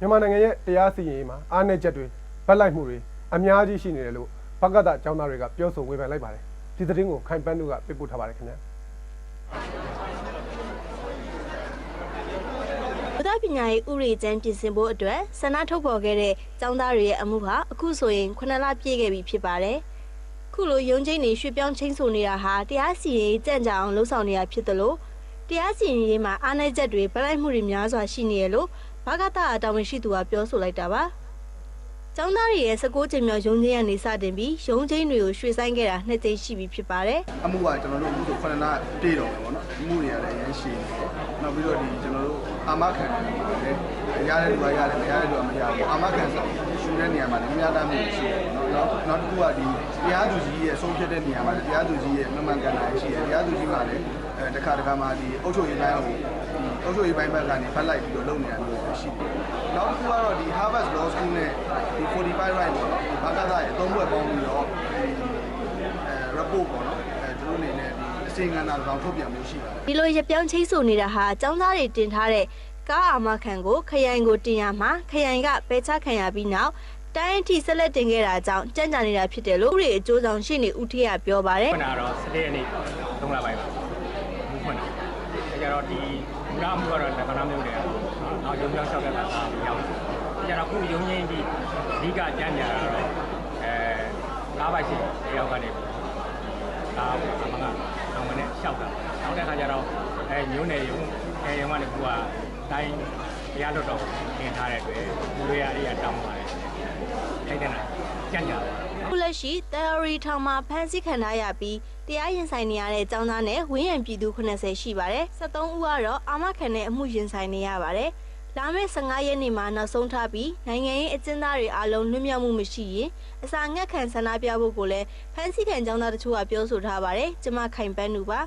မြန်မာနိုင်ငံရဲ့တရားစီရင်ရေးမှာအားနည်းချက်တွေဗက်လိုက်မှုတွေအများကြီးရှိနေတယ်လို့ဘကတကျောင်းသားတွေကပြောဆိုဝေဖန်လိုက်ပါတယ်ဒီသတင်းကိုခိုင်ပန်းတို့ကပြပို့ထားပါတယ်ခင်ဗျာဗုဒ္ဓပညာရေးဥရိကျမ်းပြင်ဆင်ဖို့အတွက်ဆန္ဒထုတ်ဖော်ခဲ့တဲ့ကျောင်းသားတွေရဲ့အမှုဟာအခုဆိုရင်9လပြည့်ခဲ့ပြီဖြစ်ပါတယ်။ခုလိုရုံးချင်းတွေရွှေ့ပြောင်းချင်းဆိုနေတာဟာတရားစီရင်ရေးကြံ့ကြအောင်လှုံ့ဆော်နေတာဖြစ်တယ်လို့တရားစီရင်ရေးမှာအားနည်းချက်တွေဗလိုက်မှုတွေများစွာရှိနေရလို့ ဘာကတာတာဝန်ရှိသူကပြောဆိုလိုက်တာပါ။ကျောင်းသားတွေရဲ့16ချိန်မြောက်ရုံးချင်းကနေစတင်ပြီးရုံးချင်းတွေကိုရွှေ့ဆိုင်းခဲ့တာနှစ်ကြိမ်ရှိပြီဖြစ်ပါတယ်။အမှုကကျွန်တော်တို့အခုဆို9လပြေတော့မယ်ပေါ့နော်အမှုတွေရတယ်ရမ်းရှည်နေတယ်နောက်ပြီးတော့ဒီကျွန်တော်တို့အာမခံတယ်ရတဲ့လူကရတယ်မရတဲ့လူကမရဘူးအာမခံဆိုရှူတဲ့နေရာမှာလည်းမရတတ်မှုရှိတယ်ပေါ့နော်နောက်နောက်တစ်ခုကဒီတရားသူကြီးရဲ့ဆုံးဖြတ်တဲ့နေရာမှာလည်းတရားသူကြီးရဲ့မမှန်ကန်တာရှိတယ်တရားသူကြီးကလည်းအဲ တစ်ခါတစ်ခါမှဒီအုပ်ချုပ်ရေးပိုင်းကိုဒီအုပ်ချုပ်ရေးပိုင်းဘက်ကနေဖတ်လိုက်ပြီးတော့လုပ်နေတာမျိုးရှိတယ်နောက်တစ်ခုကတော့ဒီ Harvard Law School နဲ့ဒီ45 right ပေါ့နော်ဒီဘာသာရေးအသုံးဘွယ်ပေါင်းပြီးတော့ဒီအဲ report ပေါ့နော်အဲသူတို့အနေနဲ့ဒီအစီအငန္ဓာတစ်ကောင်ထုတ်ပြန်မှုရှိပါတယ်ဒီလိုရပြောင်းချိတ်ဆိုနေတာဟာចောင်းသားတွေတင်ထားတဲ့ကားအာမခံကိုခရိုင်ကိုတင်ရမှာခရိုင်ကပယ်ချခံရပြီးနောက်တိုင်းအထိဆက်လက်တင်ခဲ့တာကြောင့်ကြံ့ကြာနေတာဖြစ်တယ်လို့ဥရိအကျိုးဆောင်ရှေ့နေဦးထေးကပြောပါတယ်ဖွင့်တာတော့စတဲ့ရက်နေ့3လပိုင်းပါမူ ဖွင့်တာအဲကြတော့ဒီမူလမှုကတော့လက္ခဏာမျိုးတွေကနောက်ရုံပြောင်းလျှောက်တဲ့အခါသာရောက်တယ်အဲကြတော့ခုရုံငင်းပြီးအဓိကကြမ်းကြတာတော့အဲကားပိုက်ရှင်တယောက်ကနေကားအမှန်ကအမှန်နဲ့လျှောက်တာနောက်တဲ့အခါကျတော့အဲမျိုးနယ်ရုံအဲရုံကနေကူကတိုင်းတရားလွတ်တော်တင်ထားတဲ့အတွက်လူတွေကအဲ့ရတောင်းပါတယ်အဲ့တဲ့နာကြမ်း ကြပါခုလက်ရှိ theory ထောင်မှာဖမ်းဆီးခံထားရပြီးတရားရင်ဆိုင်နေရတဲ့ចောင်းသားနဲ့ဝင်းရံပြည်သူ80ရှိပါတယ်73ဦးကတော့အာမခံတဲ့အမှုရင်ဆိုင်နေရပါတယ်လာမယ့်15ရက်နေ့မှာနောက်ဆုံးထားပြီးနိုင်ငံရေးအကျဉ်းသားတွေအားလုံးလွတ်မြောက်မှုမရှိရင်အစာငတ်ခံဆန္ဒပြဖို့ကိုလည်းဖမ်းဆီးခံចောင်းသားတို့ကပြောဆိုထားပါတယ်ကျမခိုင်ပန်းသူပါ